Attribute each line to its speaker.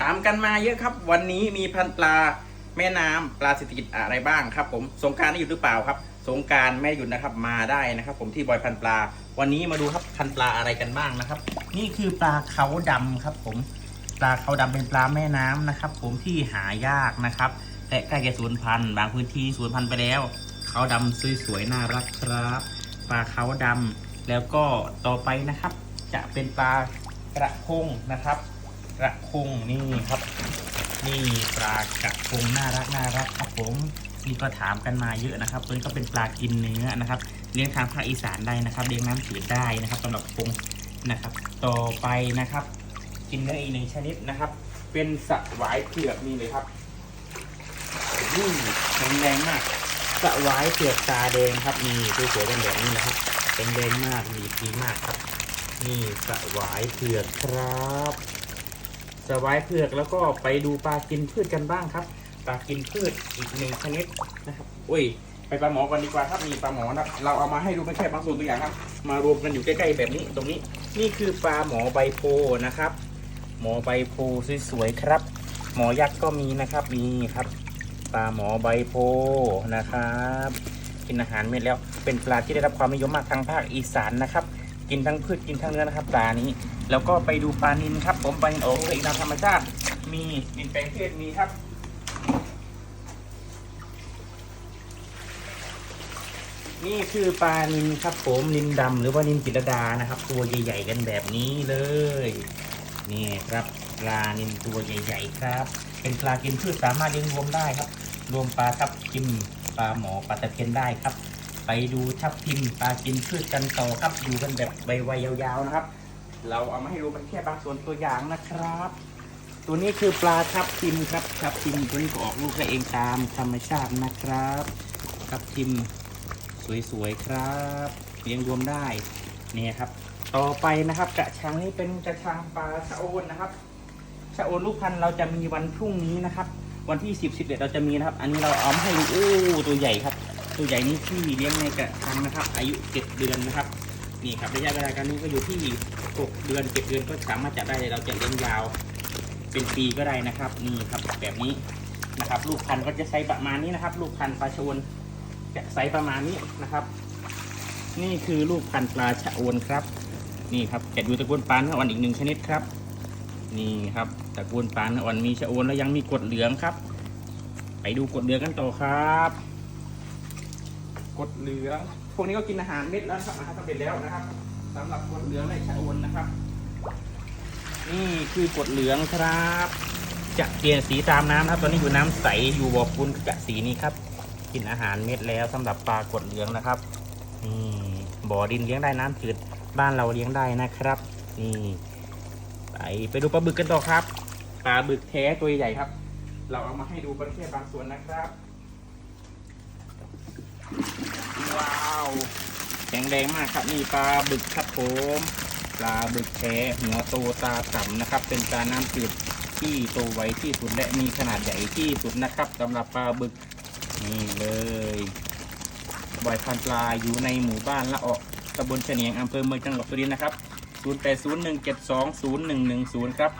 Speaker 1: ถามกันมาเยอะครับ วันนี้มีพันปลาแม่น้ำปลาเศรษฐกิจอะไรบ้างครับ ผมสงการได้หยุดหรือเปล่าครับ สงการไม่หยุดนะครับมาได้นะครับ ผมที่บอยพันปลา วันนี้มาดูครับพันปลาอะไรกันบ้างนะครับ นี่คือปลาเขาดำครับ ผมปลาเขาดำเป็นปลาแม่น้ำนะครับ ผมที่หายากนะครับและใกล้จะสูญพันธุ์บางพื้นที่สูญพันธุ์ไปแล้วเขาดำสวยๆน่ารักครับปลาเขาดำแล้วก็ต่อไปนะครับ จะเป็นปลากระพงนะครับ กระพงนี่ครับ นี่ปลากระพงน่ารักน่ารักครับผมนี่ก็ถามกันมาเยอะนะครับตัวนี้ก็เป็นปลากินเนื้อนะครับเลี้ยงทางภาคอีสานได้นะครับเลี้ยงน้ำจืดได้นะครับสำหรับพงนะครับ ต่อไปนะครับ กินเนื้ออีกหนึ่งชนิดนะครับ เป็นสวายเผือกนี่เลยครับนี่แข็งแรงมากสวายเผือกตาแดงครับนี่สวยๆกันแบบนี้นะครับเป็นแดงมากดีดีมากครับ นี่สวายเผือกครับ สวายเผือกแล้วก็ไปดูปลากินพืชกันบ้างครับ ปลากินพืชอีกหนึ่งชนิดนะครับอุ้ยไปปลาหมอกันดีกว่าครับนี่ปลาหมอนะครับเราเอามาให้ดูไม่แค่บางส่วนตัวอย่างครับ มารวมกันอยู่ใกล้ๆแบบนี้ตรงนี้นี่คือปลาหมอใบโพนะครับ หมอใบโพสวยๆครับ หมอยักษ์ก็มีนะครับมีครับ ปลาหมอใบโพนะครับ กินอาหารเม็ดแล้วเป็นปลาที่ได้รับความนิยมมากทางภาคอีสานนะครับ กินทั้งพืชกินทั้งเนื้อนะครับปลานี้ แล้วก็ไปดูปลานินครับ ผมปลานินโอ้ยตามธรรมชาติ มีดินแปลงเทศมีครับนี่คือปลานินครับ ผมนินดำหรือว่านินจิตรดานะครับ ตัวใหญ่ๆกันแบบนี้เลย นี่ครับปลานินตัวใหญ่ๆครับ เป็นปลากินพืชสามารถเลี้ยงรวมได้ครับ รวมปลาทับทิมปลาหมอปลาตะเพียนได้ครับ ไปดูทับทิมปลากินพืชกันต่อครับอยู่กันแบบใบวัยยาวๆนะครับ เราเอามาให้ดูเป็นแค่บางส่วนตัวอย่างนะครับ ตัวนี้คือปลาทับทิมครับทับทิมตัวนี้ก็ออกลูกเองตามธรรมชาตินะครับทับทิมสวยๆครับเลี้ยงรวมได้นี่ครับ ต่อไปนะครับ กระชังนี้เป็นกระชังปลาชะโอนนะครับชะโอนลูกพันธุ์เราจะมีวันพรุ่งนี้นะครับ วันที่10 11เราจะมีนะครับ อันนี้เราเอามาให้ดูโอ้ตัวใหญ่ครับ ตัวใหญ่นี้ที่เลี้ยงในกระชังนะครับ อายุ 7 เดือนนะครับนี่ครับระยะเวลาการนี้ก็อยู่ที่ 6 เดือน 7 เดือนก็สามารถจับได้เลยเราจะเลี้ยงยาวเป็นปีก็ได้นะครับนี่ครับแบบนี้นะครับ ลูกพันธุ์ก็จะใช้ประมาณนี้นะครับ ลูกพันธุ์ปลาชะโอนจะไซส์ประมาณนี้นะครับ นี่คือลูกพันธุ์ปลาชะอวนครับ นี่ครับจะอยู่ตระกูลปลานอ่อนอีกหนึ่งชนิดครับ นี่ครับตระกูลปลานอ่อนมีชะอวนแล้วยังมีกดเหลืองครับ ไปดูกดเหลืองกันต่อครับ ดเหลือง พวกนี้ก็กินอาหารเม็ดแล้วนะครับอาหารสำเร็จแล้วนะครับสำหรับกดเหลืองในชะอวนนะครับ นี่คือกดเหลืองครับ จะเปลี่ยนสีตามน้ำนะครับ ตอนนี้อยู่น้ำใสอยู่บ่อปูนจะสีนี้ครับ กินอาหารเม็ดแล้วสำหรับปลากดเหลืองนะครับนี่บ่อดินเลี้ยงได้น้ำจืดบ้านเราเลี้ยงได้นะครับ นี่ไปไปดูปลาบึกกันต่อครับปลาบึกแท้ตัวใหญ่ครับ เราเอามาให้ดูประเภทบางส่วนนะครับ ว้าวแข็งแรงมากครับนี่ปลาบึกครับผมปลาบึกแท้หัวโตตาต่ำนะครับ เป็นปลาน้ำจืดที่โตไวที่สุดและมีขนาดใหญ่ที่สุดนะครับสำหรับปลาบึกนี่เลยบ่อยพันปลาอยู่ในหมู่บ้านละออกตำบลเฉียงอำเภอเมืองจังหวัดสุรินทร์นะครับ 0801720110 ครับ